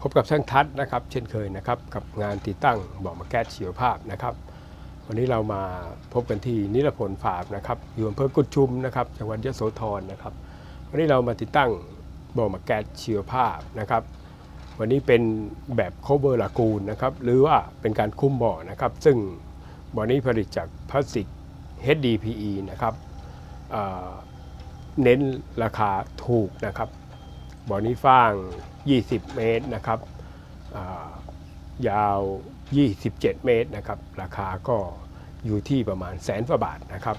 พบกับช่างทัศนะครับ เช่นเคยนะครับ กับงานติดตั้งบ่อมาแก๊สชีวภาพนะครับ วันนี้เรามาพบกันที่นิรพลฟาร์มนะครับอยู่อำเภอกุดชุมนะครับจังหวัดยโสธรนะครับ วันนี้เรามาติดตั้งบ่อมาแก๊สชีวภาพนะครับ วันนี้เป็นแบบโคเวอร์ลากูนนะครับหรือว่าเป็นการคุ้มบ่อนะครับ ซึ่งบ่อนี้ผลิตจากพลาสติก HDPE นะครับเเน้นราคาถูกนะครับ บ่อนี้ฟ้าง 20 เมตรนะครับยาว 27 เมตรนะครับ ราคาก็อยู่ที่ประมาณแสนกว่าบาทนะครับ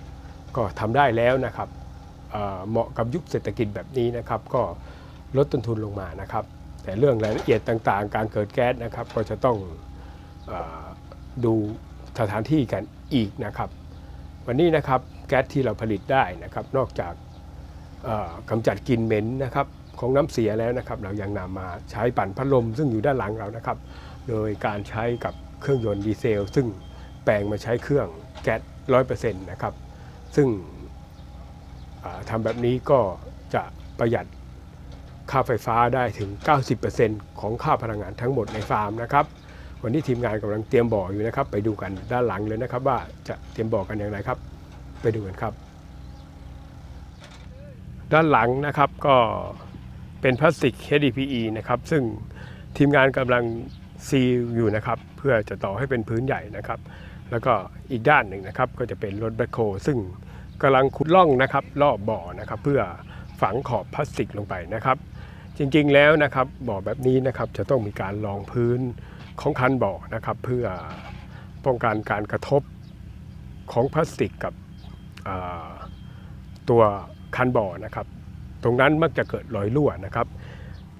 ก็ทำได้แล้วนะครับเหมาะกับยุคเศรษฐกิจแบบนี้นะครับ ก็ลดต้นทุนลงมานะครับ แต่เรื่องรายละเอียดต่างๆ การเกิดแก๊สนะครับ ก็จะต้องอดูสถานที่กันอีกนะครับ วันนี้นะครับแก๊สที่เราผลิตได้นะครับ นอกจากกำจัดกลิ่นเหม็นนะครับ ของน้ำเสียแล้วนะครับ เรายังนำมาใช้ปั่นพัดลมซึ่งอยู่ด้านหลังเรานะครับ โดยการใช้กับเครื่องยนต์ดีเซล ซึ่งแปลงมาใช้เครื่องแก๊สร้อยเปอร์เซ็นต์นะครับ ซึ่งอ่าทำแบบนี้ก็จะประหยัดค่าไฟฟ้าได้ถึง 90%ของค่าพลังงานทั้งหมดในฟาร์มนะครับ วันนี้ทีมงานกำลังเตรียมบ่ออยู่นะครับ ไปดูกันด้านหลังเลยนะครับ ว่าจะเตรียมบ่อกันอย่างไรครับ ไปดูกันครับ ด้านหลังนะครับก็ เป็นพลาสติก HDPE นะครับซึ่งทีมงานกำลังซีอยู่นะครับเพื่อจะต่อให้เป็นพื้นใหญ่นะครับ แล้วก็อีกด้านหนึ่งนะครับก็จะเป็นรถแบคโฮซึ่งกำลังขุดล่องนะครับรอบบ่อนะครับเพื่อฝังขอบพลาสติกลงไปนะครับ จริงๆแล้วนะครับบ่อแบบนี้นะครับจะต้องมีการรองพื้นของคันบ่อนะครับเพื่อป้องกันการกระทบของพลาสติกกับตัวคันบ่อนะครับ รงนั้นมักจะเกิดรอยรั่วนะครับ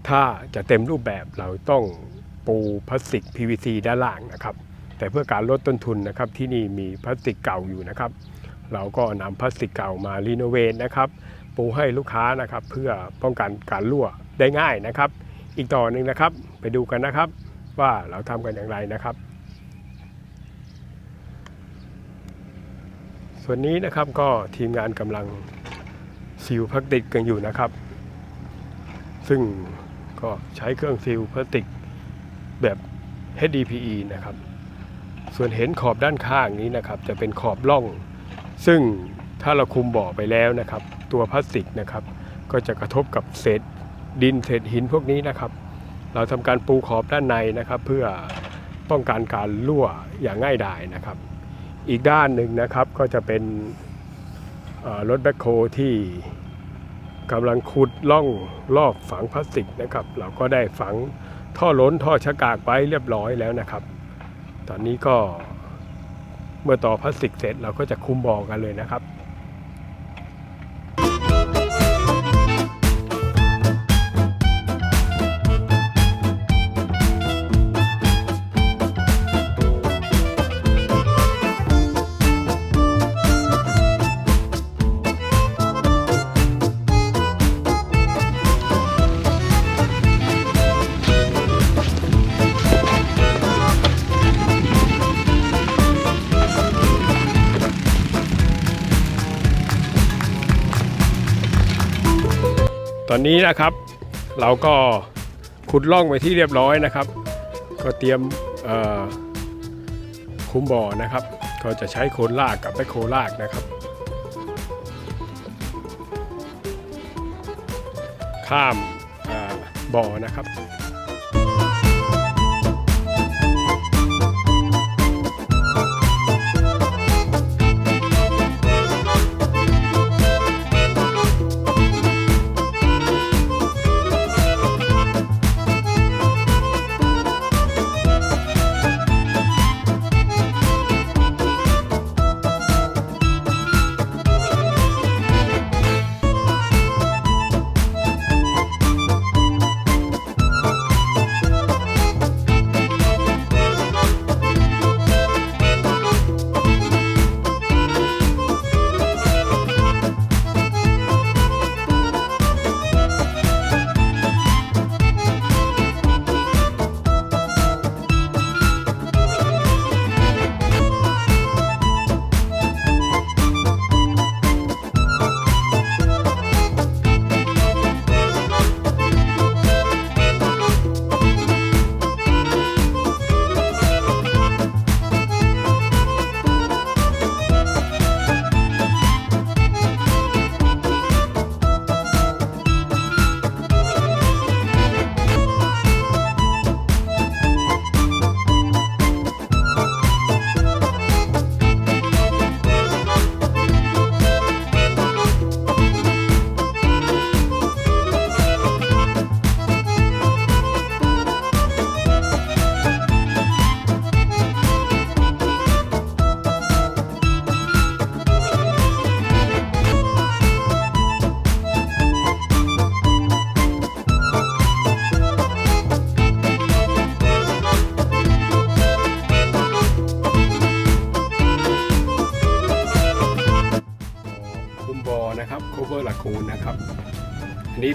ถ้าจะเต็มรูปแบบเราต้องปูพลาสติก PVC ด้านล่างนะครับ แต่เพื่อการลดต้นทุนนะครับที่นี่มีพลาสติกเก่าอยู่นะครับ เราก็นำพลาสติกเก่ามารีโนเวทนะครับปูให้ลูกค้านะครับเพื่อป้องกันการรั่วได้ง่ายนะครับ อีกต่อหนึ่งนะครับไปดูกันนะครับ ว่าเราทำกันอย่างไรนะครับ ส่วนนี้นะครับก็ทีมงานกำลัง ซีลพลาสติกกันอยู่นะครับ ซึ่งก็ใช้เครื่องซีลพลาสติกแบบ HDPE นะครับ ส่วนเห็นขอบด้านข้างนี้นะครับ จะเป็นขอบล่อง ซึ่งถ้าเราคุมบ่อไปแล้วนะครับ ตัวพลาสติกนะครับ ก็จะกระทบกับเศษดินเศษหินพวกนี้นะครับ เราทำการปูขอบด้านในนะครับ เพื่อป้องกันการรั่วอย่างง่ายดายนะครับ อีกด้านหนึ่งนะครับก็จะเป็น รถแบคโฮที่กำลังขุดล่องรอบฝังพลาสติกนะครับ เราก็ได้ฝังท่อล้นท่อชะกากไว้เรียบร้อยแล้วนะครับ ตอนนี้ก็เมื่อต่อพลาสติกเสร็จเราก็จะคุมบ่อกันเลยนะครับ อนนี้นะครับ เราก็ขุดล่องไปที่เรียบร้อยนะครับ ก็เตรียมคุมบ่อนะครับ ก็จะใช้โคนลากกับแบคโคลากนะครับ ข้ามบ่อนะครับ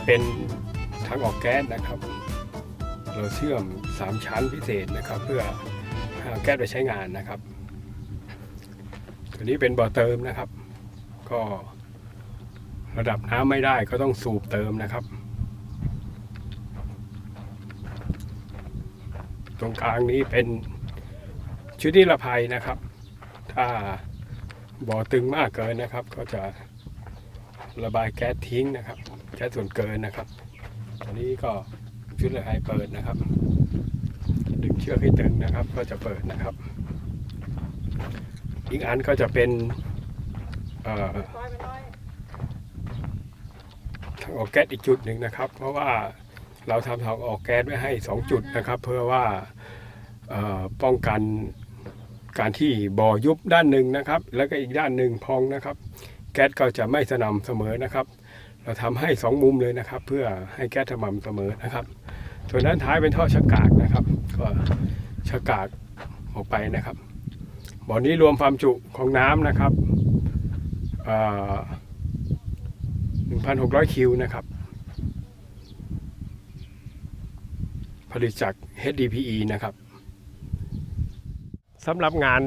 เป็นทางออกแก๊สนะครับ เราเชื่อม 3 ชั้นพิเศษนะครับ เพื่อเอาแก๊สไปใช้งานนะครับ ตัวนี้เป็นบ่อเติมนะครับ ก็ระดับน้ำไม่ได้ก็ต้องสูบเติมนะครับ ตรงกลางนี้เป็นชุดนิรภัยนะครับ ถ้าบ่อตึงมากเกินนะครับ ก็จะระบายแก๊สทิ้งนะครับ แก๊สส่วนเกินนะครับอันนี้ก็ชุดนิรภัยเปิดนะครับ ดึงเชือกให้ตึงนะครับ ก็จะเปิดนะครับ อีกอันก็จะเป็นออทางออกแก๊สอีกจุดหนึ่งนะครับ เพราะว่าเราทำทางออกแก๊สไว้ให้ 2 จุดนะครับ เพื่อว่าป้องกันการที่บ่อยุบด้านหนึ่งนะครับ แล้วก็อีกด้านหนึ่งพองนะครับ แก๊สก็จะไม่สม่ำเสมอนะครับ เราทำให้สองมุมเลยนะครับ เพื่อให้แก๊สสม่ำเสมอนะครับ ส่วนด้านท้ายเป็นท่อชักกากนะครับ ก็ชักกากออกไปนะครับบ่อนี้รวมความจุของน้ำนะครับเอ่อ1,600 คิวนะครับ ผลิตจาก HDPE นะครับสำหรับงาน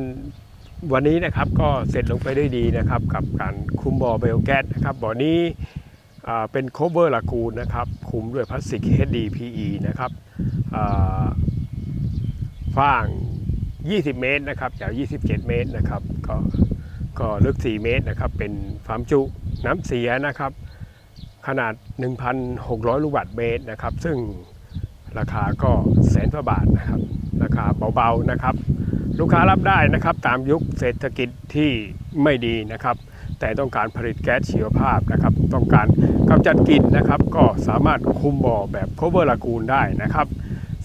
วันนี้นะครับก็เสร็จลงไปได้ดีนะครับ กับการคุมบ่อไบโอแก๊สนะครับบ่อนี้ เป็นโคเวอร์ลากูนนะครับคุมด้วยพลาสติก HDPE นะครับฟ้าง 20 เมตรนะครับจาก27 เมตรนะครับก็ก็ลึก 4 เมตรนะครับเป็นความจุน้ำเสียนะครับ ขนาด 1,600 ลูกบาศก์เมตรนะครับ ซึ่งราคาก็แสนกว่าบาทนะครับ ราคาเบาๆนะครับ ลูกค้ารับได้นะครับตามยุคเศรษฐกิจที่ไม่ดีนะครับ แต่ต้องการผลิตแก๊สชีวภาพนะครับ ต้องการกำจัดกลิ่นนะครับ ก็สามารถคุมบ่อแบบ cover lagoon ได้นะครับ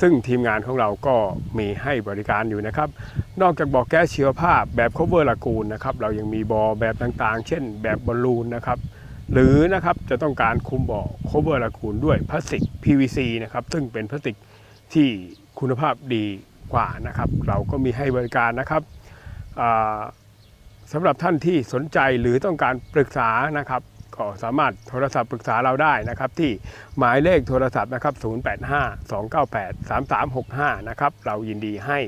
ซึ่งทีมงานของเราก็มีให้บริการอยู่นะครับ นอกจากบ่อแก๊สชีวภาพแบบ cover lagoon นะครับ เรายังมีบ่อแบบต่างๆ เช่น แบบบอลลูนนะครับหรือนะครับจะต้องการคุมบ่อ cover lagoon ด้วยพลาสติก PVC นะครับ ซึ่งเป็นพลาสติกที่คุณภาพดีกว่านะครับ เราก็มีให้บริการนะครับอ่า สำหรับท่านที่สนใจหรือต้องการปรึกษานะครับก็สามารถโทรศัพท์ปรึกษาเราได้นะครับที่หมายเลขโทรศัพท์นะครับ 0852983365 นะครับเรายินดีให้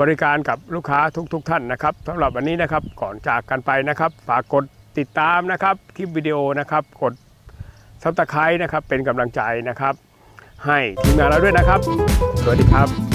บริการกับลูกค้าทุกๆทท่านนะครับสำหรับวันนี้นะครับก่อนจากกันไปนะครับฝากกดติดตามนะครับคลิปวิดีโอนะครับกดซับสไครต์นะครับเป็นกำลังใจนะครับ ให้ทีมงานเราด้วยนะครับ สวัสดีครับ